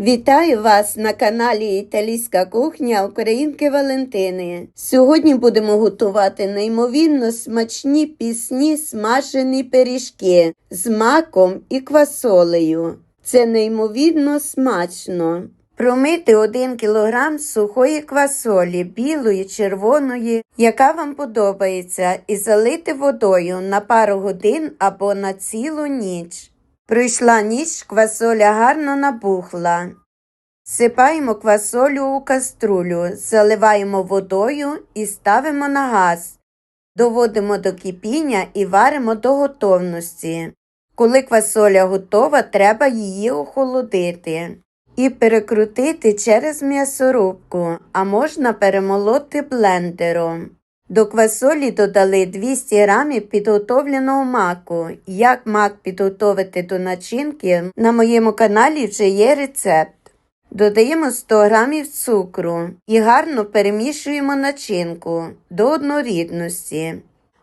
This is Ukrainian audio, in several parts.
Вітаю вас на каналі Італійська кухня Українки Валентини. Сьогодні будемо готувати неймовірно смачні пісні смажені пиріжки з маком і квасолею. Це неймовірно смачно. Промити 1 кг сухої квасолі, білої, червоної, яка вам подобається, і залити водою на пару годин або на цілу ніч. Пройшла ніч, квасоля гарно набухла. Сипаємо квасолю у каструлю, заливаємо водою і ставимо на газ. Доводимо до кипіння і варимо до готовності. Коли квасоля готова, треба її охолодити і перекрутити через м'ясорубку, а можна перемолоти блендером. До квасолі додали 200 г підготовленого маку. Як мак підготовити до начинки, на моєму каналі вже є рецепт. Додаємо 100 г цукру і гарно перемішуємо начинку до однорідності.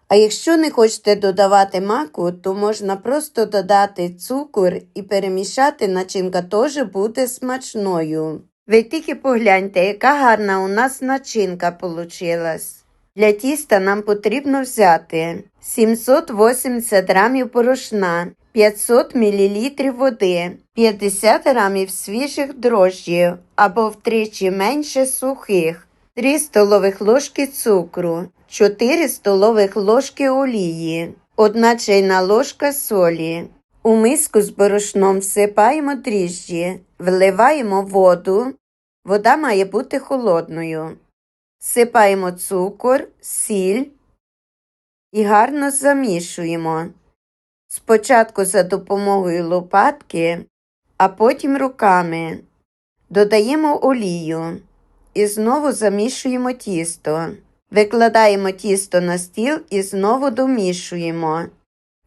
А якщо не хочете додавати маку, то можна просто додати цукор і перемішати, начинка теж буде смачною. Ви тільки погляньте, яка гарна у нас начинка получилась. Для тіста нам потрібно взяти 780 грамів порошна, 500 мл води, 50 грамів свіжих дрожжів або втричі менше сухих, 3 столових ложки цукру, 4 столових ложки олії, 1 чайна ложка солі. У миску з борошном всипаємо дріжджі, вливаємо воду. Вода має бути холодною. Сипаємо цукор, сіль і гарно замішуємо. Спочатку за допомогою лопатки, а потім руками. Додаємо олію і знову замішуємо тісто. Викладаємо тісто на стіл і знову домішуємо.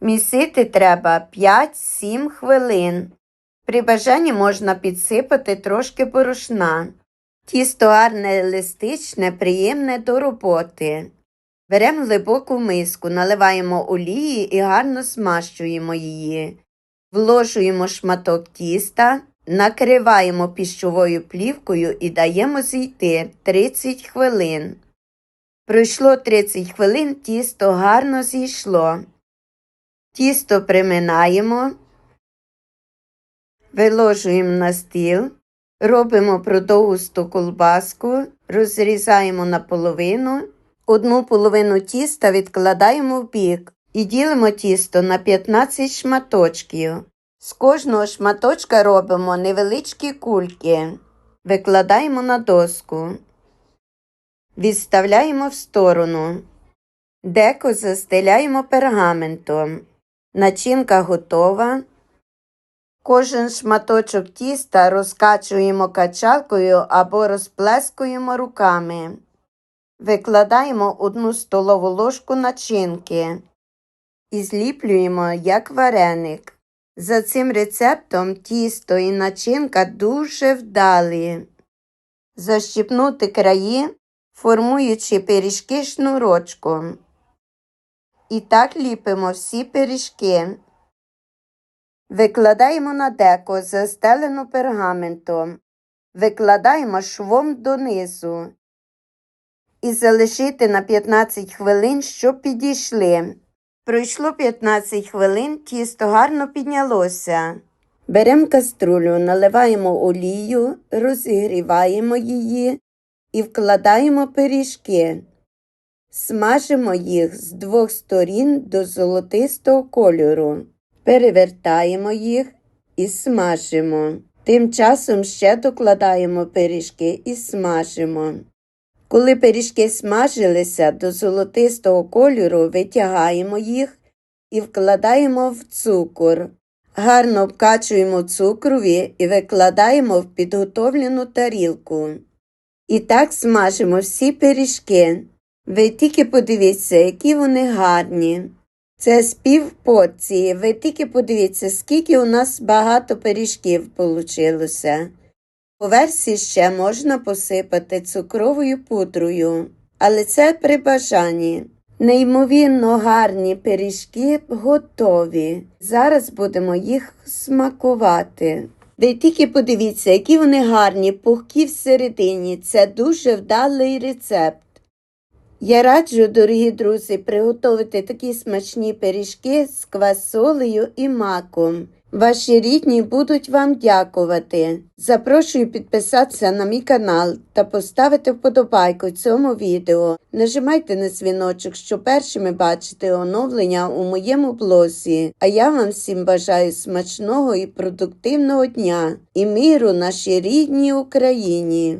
Місити треба 5-7 хвилин. При бажанні можна підсипати трошки борошна. Тісто гарне еластичне, приємне до роботи. Беремо глибоку миску, наливаємо олії і гарно смащуємо її. Вложуємо шматок тіста, накриваємо піщовою плівкою і даємо зійти 30 хвилин. Пройшло 30 хвилин, тісто гарно зійшло. Тісто приминаємо, виложуємо на стіл. Робимо продовгусту колбаску, розрізаємо на половину, одну половину тіста відкладаємо в бік і ділимо тісто на 15 шматочків. З кожного шматочка робимо невеличкі кульки, викладаємо на доску, відставляємо в сторону, деко застеляємо пергаментом. Начинка готова. Кожен шматочок тіста розкачуємо качалкою або розплескуємо руками. Викладаємо одну столову ложку начинки і зліплюємо як вареник. За цим рецептом тісто і начинка дуже вдалі. Защіпнути краї, формуючи пиріжки шнурочком. І так ліпимо всі пиріжки. Викладаємо на деко, застелену пергаментом, викладаємо швом донизу і залишити на 15 хвилин, щоб підійшли. Пройшло 15 хвилин, тісто гарно піднялося. Беремо каструлю, наливаємо олію, розігріваємо її і вкладаємо пиріжки. Смажимо їх з двох сторін до золотистого кольору. Перевертаємо їх і смажимо. Тим часом ще докладаємо пиріжки і смажимо. Коли пиріжки смажилися до золотистого кольору, витягаємо їх і вкладаємо в цукор. Гарно обкачуємо цукрові і викладаємо в підготовлену тарілку. І так смажимо всі пиріжки. Ви тільки подивіться, які вони гарні. Це з пів порції. Ви тільки подивіться, скільки у нас багато пиріжків получилося. По версії ще можна посипати цукровою пудрою, але це при бажанні. Неймовірно гарні пиріжки готові. Зараз будемо їх смакувати. Ви тільки подивіться, які вони гарні, пухкі всередині. Це дуже вдалий рецепт. Я раджу, дорогі друзі, приготувати такі смачні пиріжки з квасолею і маком. Ваші рідні будуть вам дякувати. Запрошую підписатися на мій канал та поставити вподобайку цьому відео. Нажимайте на дзвіночок, щоб першими бачити оновлення у моєму блозі. А я вам всім бажаю смачного і продуктивного дня і миру нашій рідній Україні.